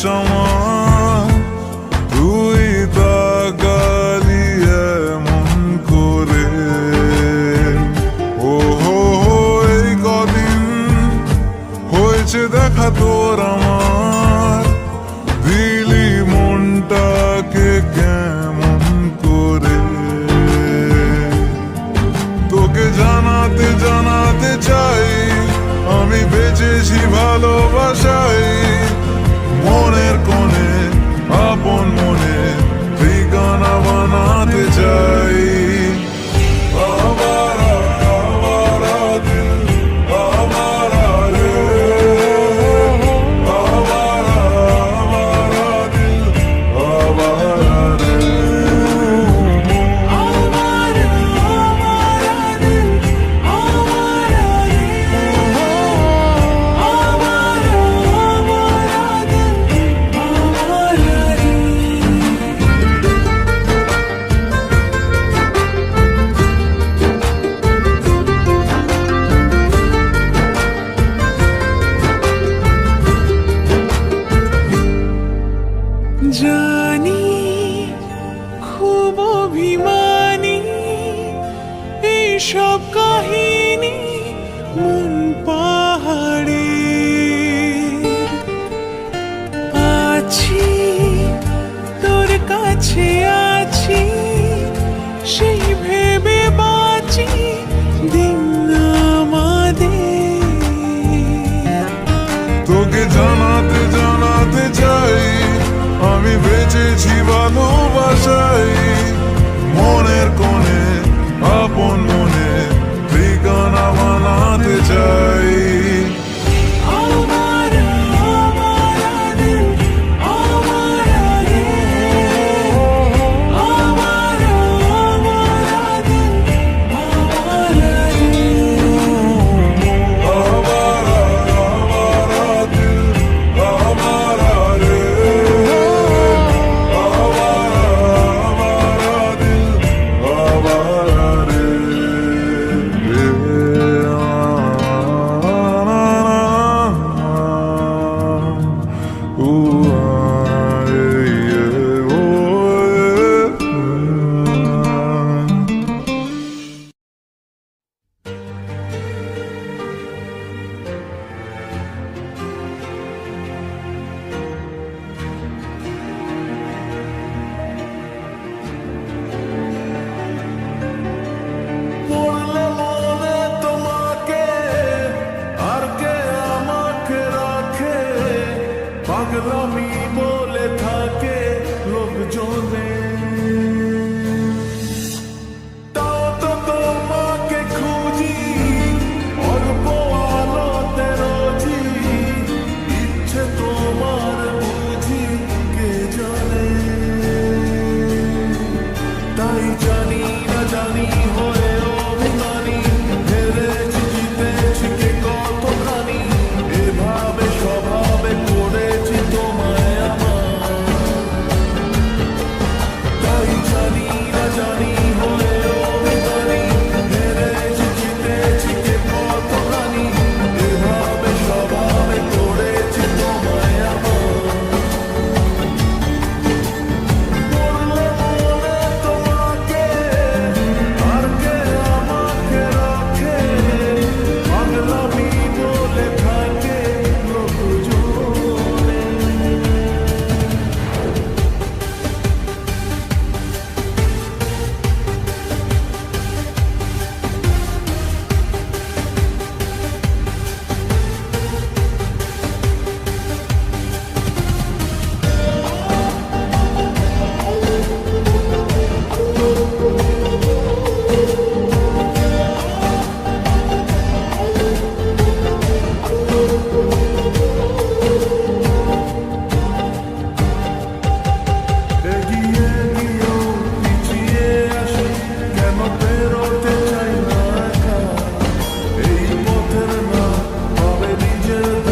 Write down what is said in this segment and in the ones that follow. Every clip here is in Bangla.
So. কাহিনী পাহাড়ে। আছি, তোর কাছে আছি, সেই ভেবে বাঁচি দিন তোকে জানাতে জানাতে চাই, আমি বেঁচেছি ভালোবাসায়। মনের কোণে আপন মনে বানাতে চাই। should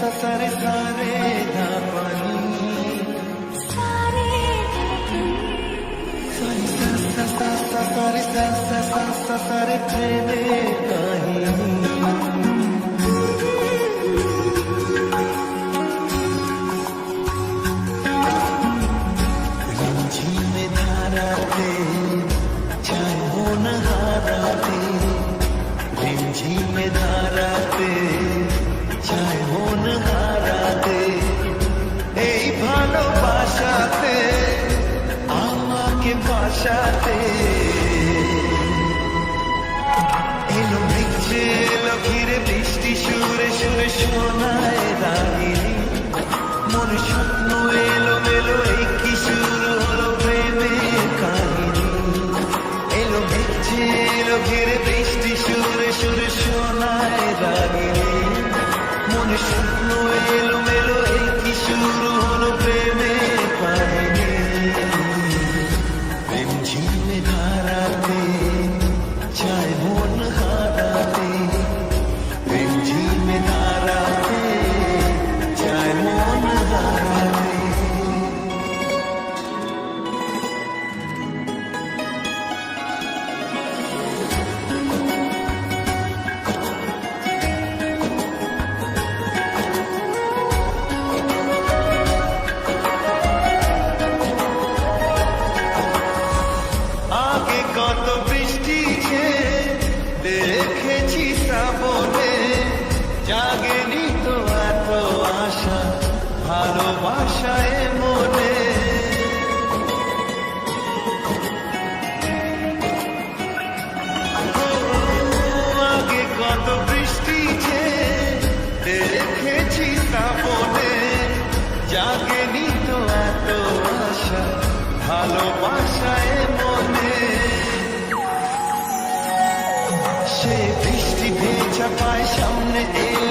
सतरे सारे धापनी सारे सतरे सतरे सतरे प्रेमे कहीं আমাকে বাঁচাতে এলো ভিজে এলো ঘিরে বৃষ্টি সুরে সুরে শোনায় রাগিনী মন স্বপ্ন এলো মেলো এই কিশোর হলো প্রেমে কাহিনী। এলো এলো ঘিরে বৃষ্টি সুরে সুরে শোনায় ভালোবাসায় মনে। সে বৃষ্টি ভেজা পায় সামনে এলে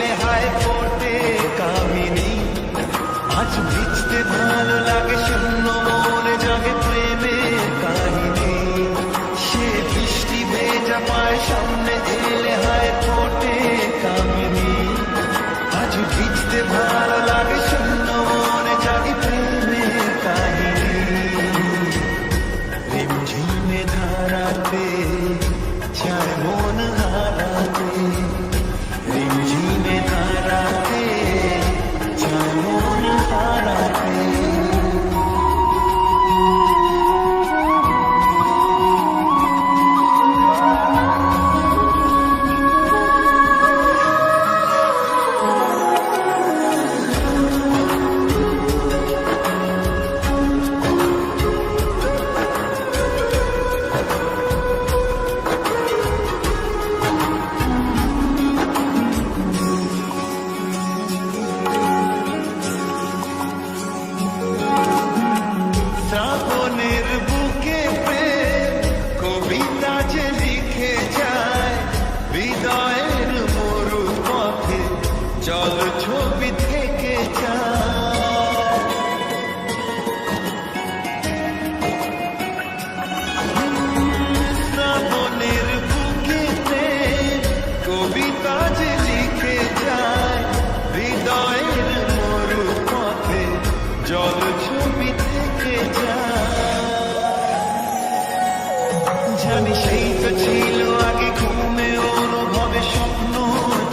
ছিল আগে ঘুমে অনুভবে স্বপ্ন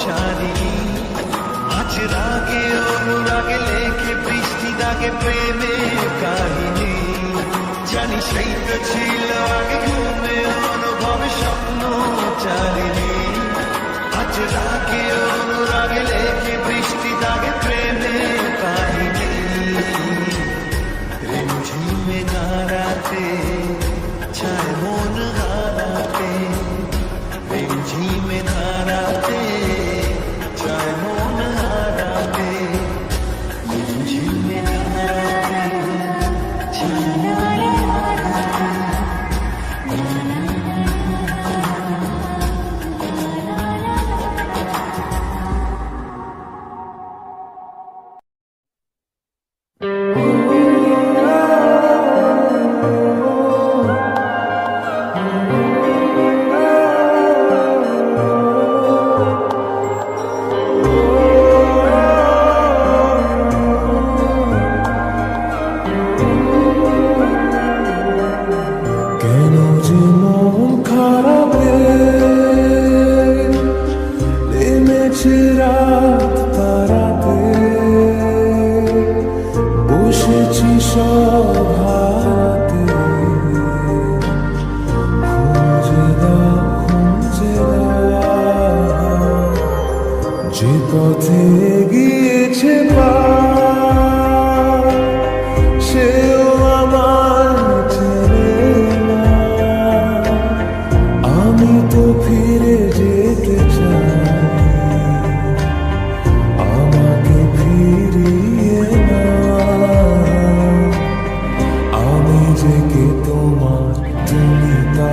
চারি আজ রাগে অনুরাগে লেখে বৃষ্টি দাগে প্রেমে কাহিনী জানি সেই তো আগে ঘুমে অনুভবে স্বপ্ন চারি আজ রাগে অনুরাগে লেখে বৃষ্টি প্রেমে 지키라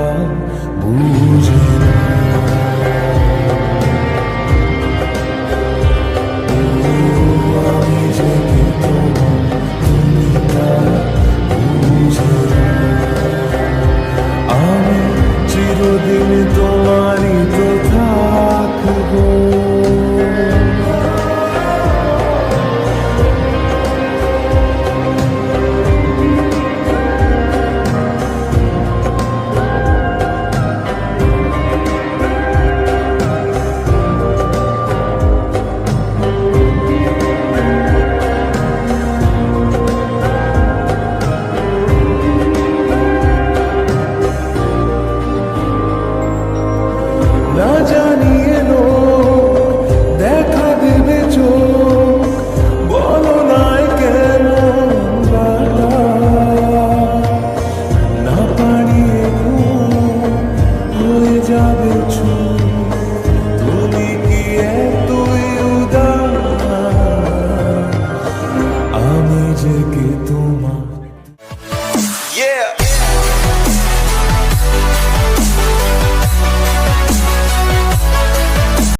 사람